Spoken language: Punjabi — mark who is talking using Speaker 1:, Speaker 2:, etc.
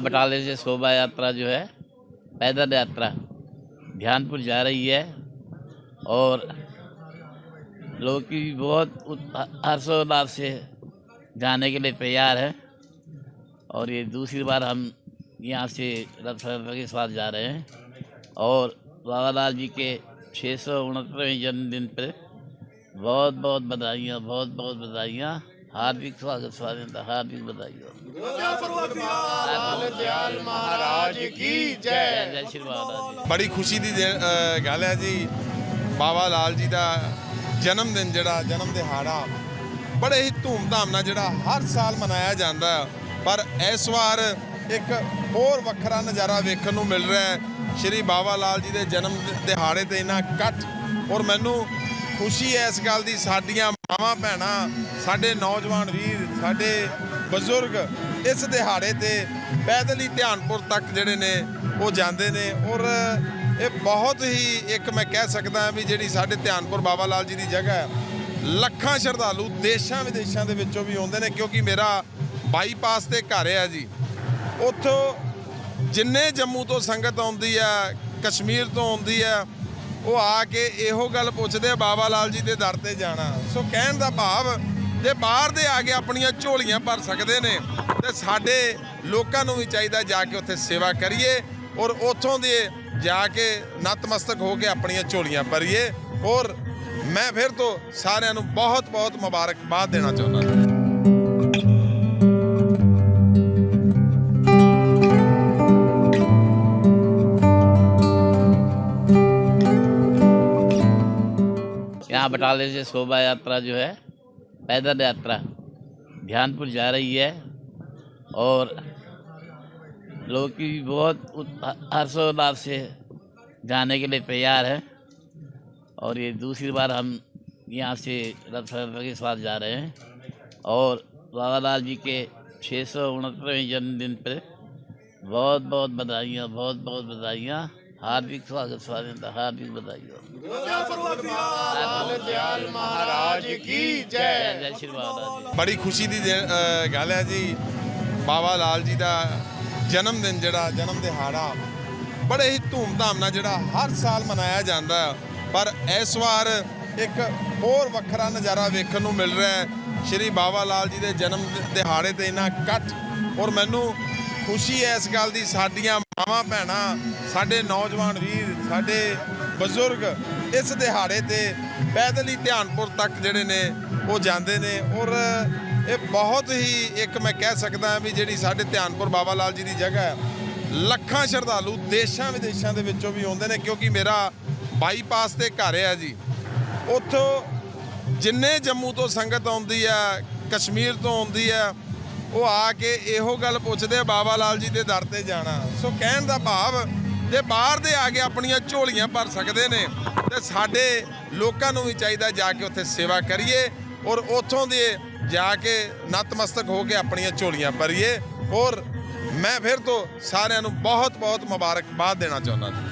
Speaker 1: बटाले से शोभा यात्रा जो है, पैदल यात्रा ध्यानपुर जा रही है और लोग की बहुत हर्षोल्लास से जाने के लिए तैयार है। और ये दूसरी बार हम यहाँ से रथ यात्रा के साथ जा रहे हैं और बाबा लाल जी के छः सौ उनहत्तरवें जन्मदिन पर बहुत बहुत बधाइयाँ बहुत बहुत बधाइयाँ। हार्दिक स्वागत स्वागत हार्दिक बधाइयाँ
Speaker 2: ਮਹਾਰਾਜ ਕੀ ਜੈ
Speaker 1: जय जय श्री बाबा लाल जी
Speaker 2: ਬੜੀ ਖੁਸ਼ੀ ਦੀ ਦਿਨ- ਅ, ਗੱਲ ਹੈ ਜੀ ਬਾਬਾ ਲਾਲ ਜੀ ਦਾ ਜਨਮ ਦਿਨ ਜਿਹੜਾ ਜਨਮ ਦਿਹਾੜਾ ਬੜੇ ਹੀ ਧੂਮਧਾਮ ਨਾਲ ਜਿਹੜਾ ਹਰ ਸਾਲ ਮਨਾਇਆ ਜਾਂਦਾ ਹੈ। ਪਰ ਇਸ ਵਾਰ ਇੱਕ ਹੋਰ ਵੱਖਰਾ ਨਜ਼ਾਰਾ ਵੇਖਣ ਨੂੰ ਮਿਲ ਰਿਹਾ ਹੈ ਸ਼੍ਰੀ ਬਾਬਾ ਲਾਲ ਜੀ ਦੇ ਜਨਮ ਦਿ- ਦਿਹਾੜੇ ਤੇ ਇਹਨਾਂ ਇਕੱਠ ਔਰ ਮੈਨੂੰ ਖੁਸ਼ੀ ਹੈ ਇਸ ਗੱਲ ਦੀ, ਸਾਡੀਆਂ ਮਾਵਾਂ, ਭੈਣਾਂ, ਸਾਡੇ ਨੌਜਵਾਨ ਵੀਰ, ਸਾਡੇ ਬਜ਼ੁਰਗ, ਇਸ ਦਿਹਾੜੇ ਤੇ ਪੈਦਲ ਹੀ ਧਿਆਨਪੁਰ ਤੱਕ ਜਿਹੜੇ ਨੇ, ਉਹ ਜਾਂਦੇ ਨੇ ਔਰ ਇਹ ਬਹੁਤ ਹੀ ਇੱਕ ਮੈਂ ਕਹਿ ਸਕਦਾ ਵੀ ਜਿਹੜੀ ਸਾਡੇ ਧਿਆਨਪੁਰ ਬਾਬਾ ਲਾਲ ਜੀ ਦੀ ਜਗ੍ਹਾ ਹੈ, ਲੱਖਾਂ ਸ਼ਰਧਾਲੂ ਦੇਸ਼ਾਂ ਵਿਦੇਸ਼ਾਂ ਦੇ ਵਿੱਚੋਂ ਵੀ ਆਉਂਦੇ ਨੇ ਕਿਉਂਕਿ ਮੇਰਾ ਬਾਈਪਾਸ ਤੇ ਘਰ ਹੈ ਜੀ। ਉੱਥੋਂ ਜਿੰਨੇ ਜੰਮੂ ਤੋਂ ਸੰਗਤ ਆਉਂਦੀ ਹੈ, ਕਸ਼ਮੀਰ ਤੋਂ ਆਉਂਦੀ ਹੈ ਉਹ ਆ ਕੇ ਇਹੋ ਗੱਲ ਪੁੱਛਦੇ ਆ ਬਾਬਾ ਲਾਲ ਜੀ ਦੇ ਦਰ ਤੇ ਜਾਣਾ। ਸੋ ਕਹਿਣ ਦਾ ਭਾਵ, ਜੇ ਬਾਹਰ ਦੇ ਆ ਕੇ ਆਪਣੀਆਂ ਝੋਲੀਆਂ ਭਰ ਸਕਦੇ ਨੇ, ਤੇ ਸਾਡੇ ਲੋਕਾਂ ਨੂੰ ਵੀ ਚਾਹੀਦਾ ਜਾ ਕੇ ਉੱਥੇ ਸੇਵਾ ਕਰੀਏ ਔਰ ਉੱਥੋਂ ਦੇ ਜਾ ਕੇ ਨਤਮਸਤਕ ਹੋ ਕੇ ਆਪਣੀਆਂ ਝੋਲੀਆਂ ਭਰੀਏ। ਔਰ ਮੈਂ ਫਿਰ ਤੋਂ ਸਾਰਿਆਂ ਨੂੰ ਬਹੁਤ ਬਹੁਤ ਮੁਬਾਰਕਬਾਦ ਦੇਣਾ ਚਾਹੁੰਦਾ। ਹਾਂ
Speaker 1: यहाँ बटाले से शोभा यात्रा जो है, पैदल यात्रा, ध्यानपुर जा रही है, और लोग की बहुत हर्षोल्लास से जाने के लिए तैयार है, और ये दूसरी बार हम यहाँ से रथ यात्रा के साथ जा रहे हैं, और बाबा लाल जी के छः सौ उनहत्तरवें जन्मदिन पर बहुत बहुत बधाइयाँ बहुत बहुत बधाइयाँ हार्दिक स्वागत स्वागत हार्दिक बधाइयाँ
Speaker 2: ਮਹਾਰਾਜ ਕੀ
Speaker 1: जय जय श्री बाबा लाल जी
Speaker 2: ਬੜੀ ਖੁਸ਼ੀ ਦੀ ਦਿਨ- ਅ, ਗੱਲ ਹੈ ਜੀ ਬਾਬਾ ਲਾਲ ਜੀ ਦਾ ਜਨਮ ਦਿਨ ਜਿਹੜਾ ਜਨਮ ਦਿਹਾੜਾ ਬੜੇ ਹੀ ਧੂਮਧਾਮ ਨਾਲ ਜਿਹੜਾ ਹਰ ਸਾਲ ਮਨਾਇਆ ਜਾਂਦਾ ਹੈ। ਪਰ ਇਸ ਵਾਰ ਇੱਕ ਹੋਰ ਵੱਖਰਾ ਨਜ਼ਾਰਾ ਵੇਖਣ ਨੂੰ ਮਿਲ ਰਿਹਾ ਹੈ ਸ਼੍ਰੀ ਬਾਬਾ ਲਾਲ ਜੀ ਦੇ ਜਨਮ ਦਿ- ਦਿਹਾੜੇ ਤੇ ਇਹਨਾਂ ਇਕੱਠ ਔਰ ਮੈਨੂੰ ਖੁਸ਼ੀ ਹੈ ਇਸ ਗੱਲ ਦੀ, ਸਾਡੀਆਂ ਮਾਵਾਂ ਭੈਣਾਂ, ਸਾਡੇ ਨੌਜਵਾਨ ਵੀਰ, ਸਾਡੇ ਬਜ਼ੁਰਗ ਇਸ ਦਿਹਾੜੇ ਤੇ ਪੈਦਲ ਹੀ ਧਿਆਨਪੁਰ ਤੱਕ ਜਿਹੜੇ ਨੇ, ਉਹ ਜਾਂਦੇ ਨੇ ਔਰ ਇਹ ਬਹੁਤ ਹੀ ਇੱਕ ਮੈਂ ਕਹਿ ਸਕਦਾ ਵੀ ਜਿਹੜੀ ਸਾਡੇ ਧਿਆਨਪੁਰ ਬਾਬਾ ਲਾਲ ਜੀ ਦੀ ਜਗ੍ਹਾ ਹੈ, ਲੱਖਾਂ ਸ਼ਰਧਾਲੂ ਦੇਸ਼ਾਂ ਵਿਦੇਸ਼ਾਂ ਦੇ ਵਿੱਚੋਂ ਵੀ ਆਉਂਦੇ ਨੇ ਕਿਉਂਕਿ ਮੇਰਾ ਬਾਈਪਾਸ ਤੇ ਘਰ ਹੈ ਜੀ। ਉੱਥੋਂ ਜਿੰਨੇ ਜੰਮੂ ਤੋਂ ਸੰਗਤ ਆਉਂਦੀ ਹੈ, ਕਸ਼ਮੀਰ ਤੋਂ ਆਉਂਦੀ ਹੈ ਉਹ ਆ ਕੇ ਇਹੋ ਗੱਲ ਪੁੱਛਦੇ ਆ ਬਾਬਾ ਲਾਲ ਜੀ ਦੇ ਦਰ ਤੇ ਜਾਣਾ। ਸੋ ਕਹਿਣ ਦਾ ਭਾਵ, ਜੇ ਬਾਹਰ ਦੇ ਆ ਕੇ ਆਪਣੀਆਂ ਝੋਲੀਆਂ ਭਰ ਸਕਦੇ ਨੇ, ਤੇ ਸਾਡੇ ਲੋਕਾਂ ਨੂੰ ਵੀ ਚਾਹੀਦਾ ਜਾ ਕੇ ਉੱਥੇ ਸੇਵਾ ਕਰੀਏ ਔਰ ਉੱਥੋਂ ਦੇ ਜਾ ਕੇ ਨਤਮਸਤਕ ਹੋ ਕੇ ਆਪਣੀਆਂ ਝੋਲੀਆਂ ਭਰੀਏ। ਔਰ ਮੈਂ ਫਿਰ ਤੋਂ ਸਾਰਿਆਂ ਨੂੰ ਬਹੁਤ ਬਹੁਤ ਮੁਬਾਰਕਬਾਦ ਦੇਣਾ ਚਾਹੁੰਦਾ। ਹਾਂ